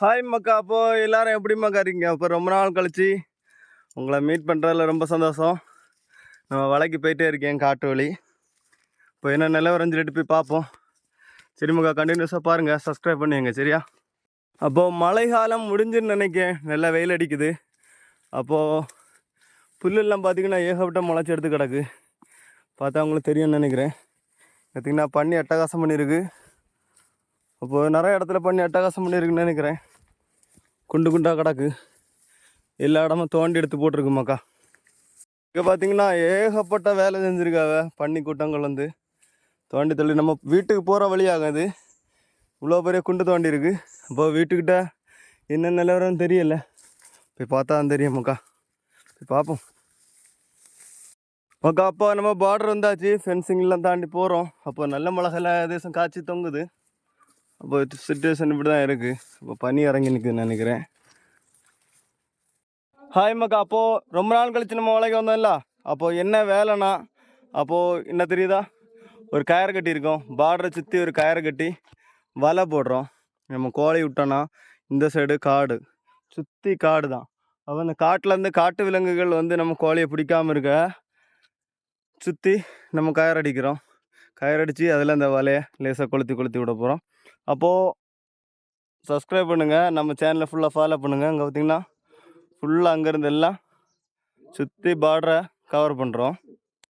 Hi மக்கா. அப்போ எல்லாரும் எப்படி மக்கா இருக்கீங்க? அப்போ ரொம்ப நாள் கழிச்சு உங்களை மீட் பண்ணுறதுல ரொம்ப சந்தோஷம். நம்ம வலைக்கு போயிட்டே இருக்கேன் காட்டு வழி. இப்போ என்ன நிலவரம் சொல்லிட்டு போய் பார்ப்போம். சரி மக்கா கண்டினியூஸாக பாருங்கள் சப்ஸ்கிரைப் பண்ணுவீங்க சரியா? அப்போது மழை காலம் முடிஞ்சுன்னு நினைக்கேன் நல்லா வெயில் அடிக்குது. அப்போது புல்லெல்லாம் பார்த்தீங்கன்னா ஏகப்பட்ட முளைச்சி எடுத்து கிடக்கு. பார்த்தா உங்களுக்கு தெரியும்னு நினைக்கிறேன். பார்த்தீங்கன்னா பண்ணி அட்டகாசம் பண்ணியிருக்கு. அப்போது நிறைய இடத்துல பண்ணி அட்டகாசம் பண்ணியிருக்குன்னு நினைக்கிறேன். குண்டு குண்டா கிடக்கு. எல்லா இடமும் தோண்டி எடுத்து போட்டிருக்குமாக்கா இங்கே பார்த்தீங்கன்னா ஏகப்பட்ட வேலை செஞ்சுருக்காவ. பண்ணி கூட்டங்கள் வந்து தோண்டி தள்ளி. நம்ம வீட்டுக்கு போகிற வழியாகும் அது இவ்வளோ பெரிய குண்டு தோண்டி இருக்கு அப்போ வீட்டுக்கிட்ட என்ன நிலவரம் தெரியல. போய் பார்த்தா தான் தெரியும் போய் பார்ப்போம். மக்கா அப்போ நம்ம பார்டர் வந்தாச்சு. ஃபென்சிங்லாம் தாண்டி போகிறோம் அப்போ நல்ல மிளகெல்லாம் தேசம் காய்ச்சி தொங்குது. அப்போ சுச்சுவேஷன் இப்படி தான் இருக்குது இப்போ பனி இறங்கி நிற்குதுன்னு நினைக்கிறேன். ஹாய் மக்கா அப்போது ரொம்ப நாள் கழிச்சு நம்ம வேலைக்கு வந்தோம்ல? அப்போது என்ன வேலைனா அப்போது என்ன தெரியுதா? ஒரு கயிறு கட்டியிருக்கோம் பார்டரை சுற்றி ஒரு கயரை கட்டி வலை போடுறோம். நம்ம கோழி விட்டோன்னா இந்த சைடு காடு. சுற்றி காடு தான் அப்போ அந்த காட்டிலேருந்து காட்டு விலங்குகள் வந்து நம்ம கோழியை பிடிக்காமல் இருக்க சுற்றி நம்ம கயிறு அடிக்கிறோம். கயிறு அடித்து அதில் அந்த வலையை லேசாக கொளுத்தி கொளுத்தி விட போகிறோம் அப்போது சப்ஸ்கிரைப் பண்ணுங்கள் நம்ம சேனலை ஃபுல்லாக ஃபாலோ பண்ணுங்கள் அங்கே பார்த்தீங்கன்னா ஃபுல்லாக அங்கேருந்து எல்லாம் சுற்றி பார்டரை கவர் பண்ணுறோம்